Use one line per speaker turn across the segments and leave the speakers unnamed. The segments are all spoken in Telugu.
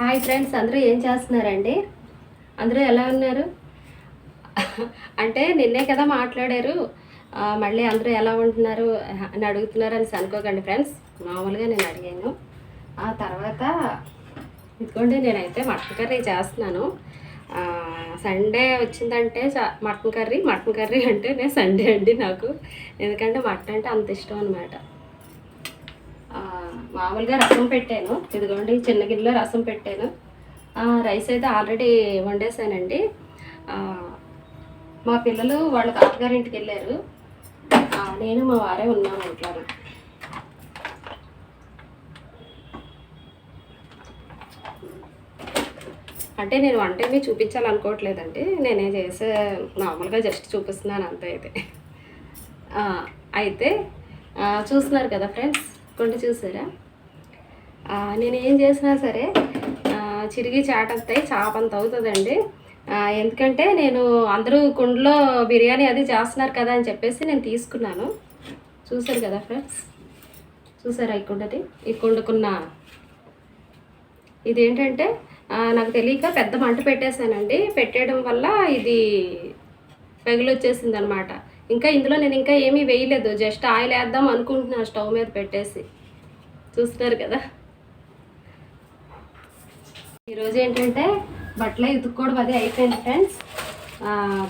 హాయ్ ఫ్రెండ్స్ అందరూ ఏం చేస్తున్నారండి? అందరూ ఎలా ఉన్నారు? అంటే నిన్నే కదా మాట్లాడారు మళ్ళీ అందరూ ఎలా ఉంటున్నారు అని అడుగుతున్నారు అని అనుకోకండి ఫ్రెండ్స్ మామూలుగా నేను అడిగాను. ఆ తర్వాత ఇదిగోండి నేనైతే మటన్ కర్రీ చేస్తున్నాను. సండే వచ్చిందంటే చా- మటన్ కర్రీ మటన్ కర్రీ అంటే నేను సండే అండి నాకు. ఎందుకంటే మటన్ అంటే అంత ఇష్టం అనమాట మామూలుగా రసం పెట్టాను. ఇదిగోండి చిన్న గిన్నెలో రసం పెట్టాను. రైస్ అయితే ఆల్రెడీ వండేసానండి. మా పిల్లలు వాళ్ళ తాతగారింటికి వెళ్ళారు. నేను మా వారే ఉన్నాము ఇంట్లో అంటే నేను వంట ఏమీ చూపించాలనుకోవట్లేదండి. నేనే చేసే మామూలుగా జస్ట్ చూపిస్తున్నాను అంతే అయితే. అయితే చూస్తున్నారు కదా ఫ్రెండ్స్ కొండ చూసారా? నేను ఏం చేసినా సరే చిరిగి చాటంతాయి చాపంత అవుతుందండి. ఎందుకంటే నేను అందరూ కుండలో బిర్యానీ అది చేస్తున్నారు కదా అని చెప్పేసి నేను తీసుకున్నాను. చూసారు కదా ఫ్రెండ్స్? చూసారా ఈ కుండది ఈ కుండకున్న ఇదేంటంటే నాకు తెలియక పెద్ద మంట పెట్టేశానండి. పెట్టేయడం వల్ల ఇది పగిలి వచ్చేసింది అనమాట ఇంకా ఇందులో నేను ఇంకా ఏమీ వేయలేదు. జస్ట్ ఆయిల్ వేద్దాం అనుకుంటున్నాను స్టవ్ మీద పెట్టేసి. చూస్తున్నారు కదా? ఈరోజు ఏంటంటే బట్టలు ఉతుక్కోవడం అదే అయిపోయింది ఫ్రెండ్స్.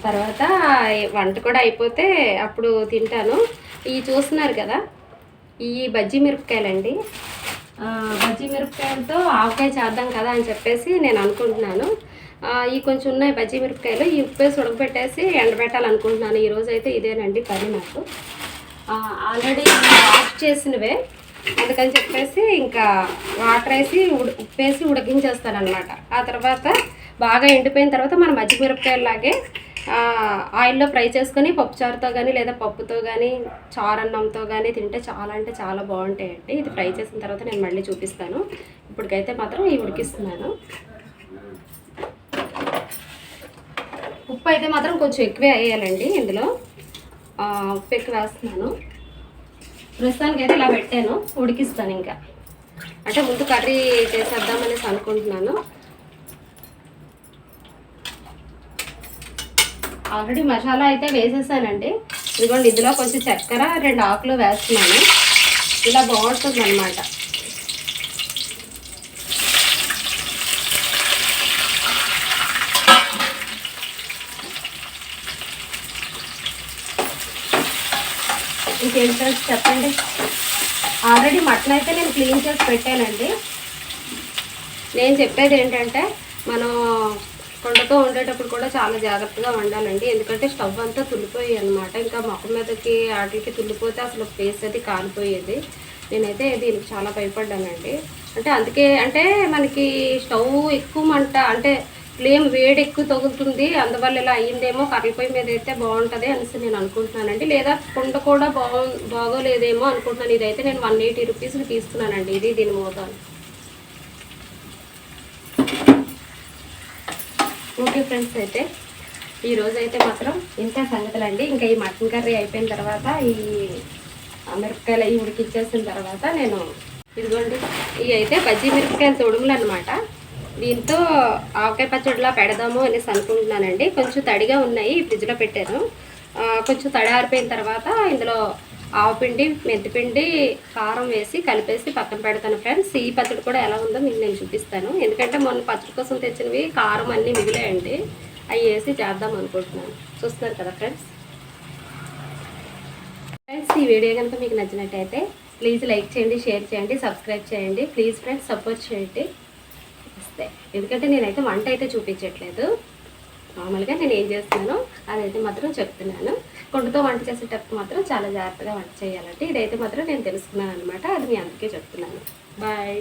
తర్వాత వంట కూడా అయిపోతే అప్పుడు తింటాను. ఇవి చూస్తున్నారు కదా? ఈ బజ్జీ మిరపకాయలండి. బజ్జీ మిరపకాయలతో ఆవకాయ చేద్దాం కదా అని చెప్పేసి నేను అనుకుంటున్నాను. ఈ కొంచెం ఉన్నాయి బజ్జీ మిరపకాయలు. ఈ ఉప్పేసి ఉడకబెట్టేసి ఎండబెట్టాలనుకుంటున్నాను. ఈరోజు అయితే ఇదేనండి పని నాకు. ఆల్రెడీ వాష్ చేసినవే. అందుకని చెప్పేసి ఇంకా వాటర్ వేసి ఉడి ఉప్పేసి ఉడికించేస్తాను అనమాట ఆ తర్వాత బాగా ఎండిపోయిన తర్వాత మనం మజ్జిగ మిరపకాయలాగే ఆయిల్లో ఫ్రై చేసుకొని పప్పుచారుతో కానీ లేదా పప్పుతో కానీ చారన్నంతో కానీ తింటే చాలా అంటే చాలా బాగుంటాయండి. ఇది ఫ్రై చేసిన తర్వాత నేను మళ్ళీ చూపిస్తాను. ఇప్పటికైతే మాత్రం ఇవి ఉడికిస్తున్నాను. ఉప్పు అయితే మాత్రం కొంచెం ఎక్కువే వేయాలండి ఇందులో. ఉప్పు ఎక్కువ వేస్తున్నాను. ప్రస్తుతానికి అయితే ఇలా పెట్టాను ఉడికిస్తాను ఇంకా. అంటే ముందు కర్రీ చేసేద్దామనేసి అనుకుంటున్నాను. ఆల్రెడీ మసాలా అయితే వేసేసానండి. ఇదిగోండి ఇందులో కొంచెం చక్కెర రెండు ఆకులు వేస్తున్నాను. ఇలా బాగుంటుంది అనమాట ఇంకేం ఫ్రెండ్స్ చెప్పండి? ఆల్రెడీ మటన్ అయితే నేను క్లీన్ చేసి పెట్టానండి. నేను చెప్పేది ఏంటంటే మనం కొండతో వండేటప్పుడు కూడా చాలా జాగ్రత్తగా వండాలండి. ఎందుకంటే స్టవ్ అంతా తుల్లిపోయాయి అనమాట ఇంకా మొక్క మీదకి వాటికి తుల్లిపోతే అసలు ఫేస్ అది కాలిపోయేది. నేనైతే దీనికి చాలా భయపడ్డానండి. అంటే అందుకే అంటే మనకి స్టవ్ ఎక్కువ మంట అంటే ఫ్లేమ్ వేడి ఎక్కువ తగులుతుంది. అందువల్ల ఇలా అయ్యిందేమో కర్రీ పొయ్యి మీద అయితే బాగుంటుంది అనేసి నేను అనుకుంటున్నానండి. లేదా కుండ కూడా బాగు బాగోలేదేమో అనుకుంటున్నాను. ఇదైతే నేను వన్ ఎయిటీ రూపీస్కి తీసుకున్నానండి. ఇది దీని మోతాను ఓకే ఫ్రెండ్స్ అయితే ఈరోజు అయితే మాత్రం ఇంత సంగతులండి. ఇంకా ఈ మటన్ కర్రీ అయిపోయిన తర్వాత ఈ మిరపకాయలు అవి ఉడికిచ్చేసిన తర్వాత నేను ఇదిగోండి ఇవి అయితే బజ్జీ మిరపకాయల తొడుములు అనమాట దీంతో ఆవకాయ పచ్చడిలా పెడదాము అనేసి అనుకుంటున్నానండి. కొంచెం తడిగా ఉన్నాయి ఫ్రిడ్జ్లో పెట్టాను. కొంచెం తడి ఆరిపోయిన తర్వాత ఇందులో ఆవపిండి మెంతిపిండి కారం వేసి కలిపేసి పక్కన పెడతాను ఫ్రెండ్స్. ఈ పచ్చడి కూడా ఎలా ఉందో మీకు నేను చూపిస్తాను. ఎందుకంటే మొన్న పచ్చడి కోసం తెచ్చినవి కారం అన్నీ మిగిలాయండి. అవి వేసి చేద్దాం అనుకుంటున్నాను. చూస్తున్నారు కదా ఫ్రెండ్స్? ఫ్రెండ్స్ ఈ వీడియో కనుక మీకు నచ్చినట్టయితే ప్లీజ్ లైక్ చేయండి షేర్ చేయండి సబ్స్క్రైబ్ చేయండి. ప్లీజ్ ఫ్రెండ్స్ సపోర్ట్ చేయండి. వస్తాయి ఎందుకంటే నేనైతే వంట అయితే చూపించట్లేదు. మామూలుగా నేను ఏం చేస్తున్నానో అదైతే మాత్రం చెప్తున్నాను. కొండతో వంట చేసేటప్పుడు మాత్రం చాలా జాగ్రత్తగా వంట చేయాలంటే ఇదైతే మాత్రం నేను తెలుసుకున్నాను అనమాట అది మీ అందరికీ చెప్తున్నాను. బాయ్.